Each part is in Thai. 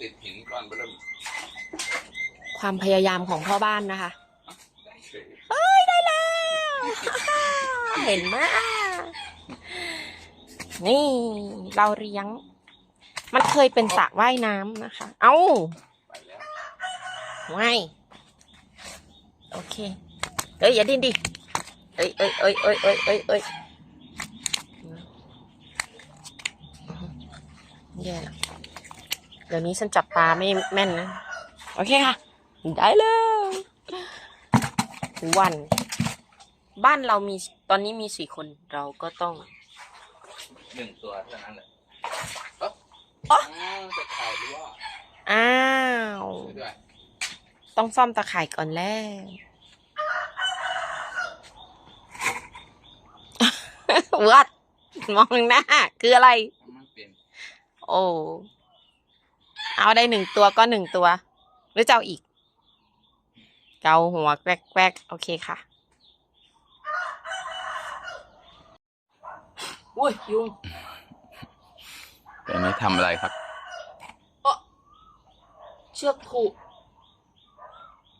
ติดหินก่อนไปเริ่มความพยายามของพ่อบ้านนะคะได้เฉยเอ้ย ได้แล้ว เห็นไหมนี่เราเลี้ยง มันเคยเป็นสระว่ายน้ำนะคะ เอ้าไปแล้วไม่โอเค เอ้ย อย่าดิ้นดิ เอ้ยเอ้ยเอ้ยเอ้ยเอ้ยเอ้ยเอ้ยแย่ละ เดี๋ยวนี้ฉันจับปลาไม่แม่นนะ โอเคค่ะ ได้เลยวัน บ้านเรามีตอนนี้มีสี่คนเราก็ต้องหนึ่งตัวเท่านั้นแหละอ๋ออ๋อจะถ่ายหรือว่าอ้าวช่วยด้วยต้องซ่อมตะข่ายก่อนแล้ววัดมองหน้า คืออะไรมันเปลี่ยนโอ้ เอาได้หนึ่งตัวก็หนึ่งตัว หรือจะเอาอีก เกาหัวแกวกๆ โอเคค่ะ อุ้ย ยุงแต่ไม่ทำอะไรครับ เชือกผูก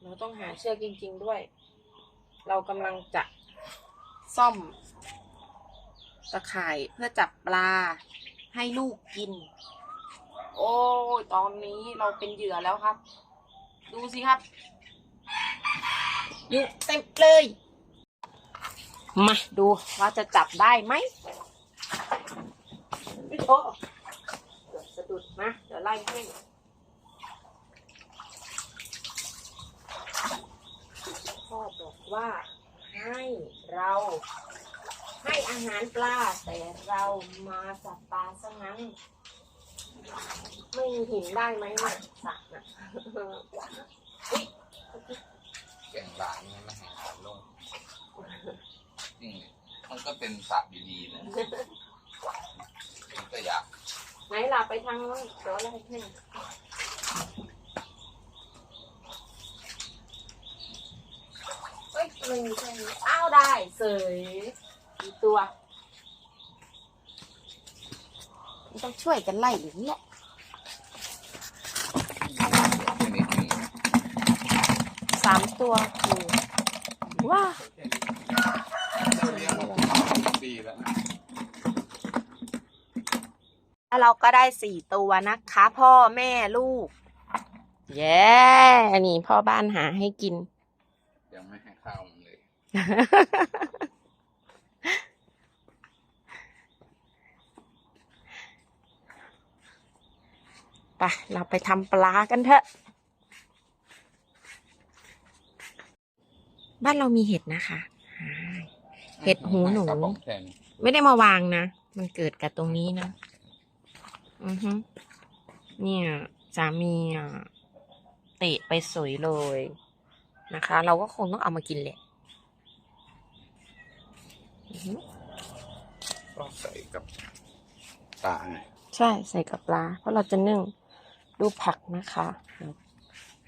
เราต้องหาเชือกจริง ๆด้วย เรากำลังจะซ่อมตะข่ายเพื่อจับปลาให้ลูกกิน โอ้ยตอนนี้เราเป็นเหยื่อแล้วครับ ดูสิครับ อยู่เต็มเลย มาดูว่าจะจับได้ไหมไม่โตเกือบสะดุดนะเดี๋ยวไล่ให้พ่อบอกว่าให้เราให้อาหารปลาแต่เรามาสับปลาซะงั้น ไม่เห็นได้ไหมเนี่ยสักนะแก่งหลานนี่ไม่ให้หาลงจริงมันก็เป็นสัตว์ดีๆนะมันก็อยากไหนล่ะไปทางนู้นเดี๋ยวไล่ให้เฮ้ยทำไมมีแค่นี้อ้าวได้เสยอีกตัวมัน ต้องช่วยกันไล่อย่างนี้แหละไม่มีที่สามตัวคือว้าเราเลี้ยงมาปีแล้วนะแล้วเราก็ได้สี่ตัวนะคะ พ่อแม่ลูก เย้นี่พ่อบ้านหาให้กิน ยังไม่ให้ข้าวมันเลย ไปเราไปทำปลากันเถอะ บ้านเรามีเห็ดนะคะอ่าเห็ดหูหนูกระป๋องแทนไม่ได้มาวางนะ มันเกิดกับตรงนี้นะ อือฮึเนี่ยสามีอะเตะไปสวยเลยนะคะ เราก็คงต้องเอามากินแหละอือฮึก็ใส่กับตาไงใช่ใส่กับปลา เพราะเราจะนึ่ง ดูผักนะคะ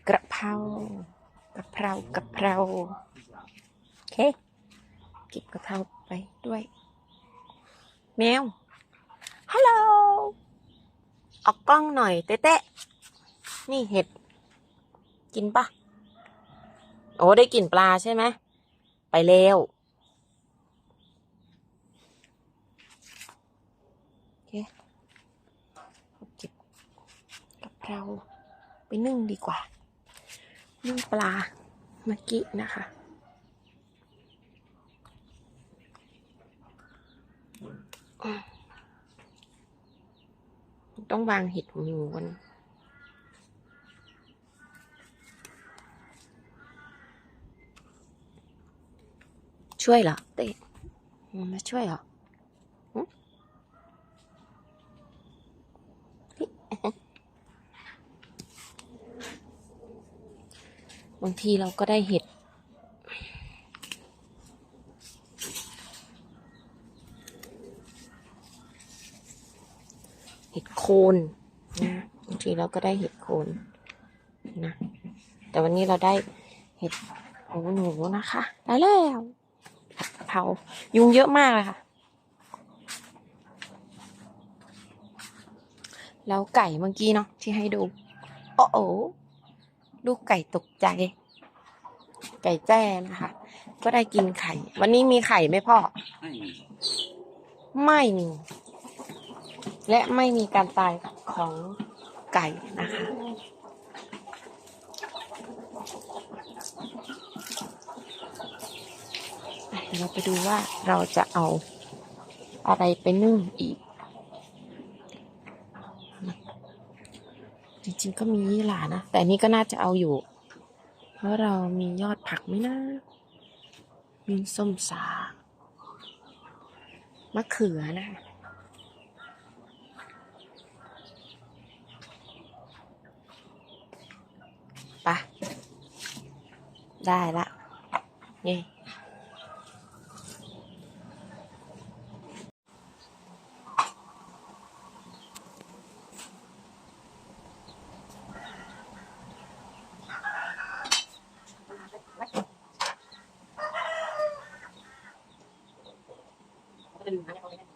กระเพรากระเพรากระเพราโอเคเก็บกระเพราไปด้วย แมวฮัลโหลออกกล้องหน่อยเต้ะนี่เห็ด กินปะโอ้ได้กลิ่นปลาใช่ไหมไปเร็วโอเค เก็บกะ เราไปนึ่งดีกว่า นึ่งปลาเมื่อกี้นะคะ ต้องวางเห็ดหูหนูกันช่วยเหรอเต้มาช่วยเหรอ บางทีเราก็ได้เห็ด เห็ดโคนนะบางทีเราก็ได้เห็ดโคนนะ แต่วันนี้เราได้เห็ดหูหนูนะคะ ได้แล้วผัดเพรายุงเยอะมากเลยค่ะ แล้วไก่เมื่อกี้เนาะที่ให้ดู โอ้โอ ลูกไก่ตกใจ ไก่แจ้นะคะ ก็ได้กินไข่ วันนี้มีไข่ไหมพ่อ ไม่มี ไม่มี และไม่มีการตายของไก่นะคะ เราไปดูว่าเราจะเอาอะไรไปนึ่งอีก จริงๆก็มียี่หร่านะ แต่นี้ก็น่าจะเอาอยู่ เพราะเรามียอดผักไหมนะ มีส้มสามะเขือนะไปะได้ละนี่ เ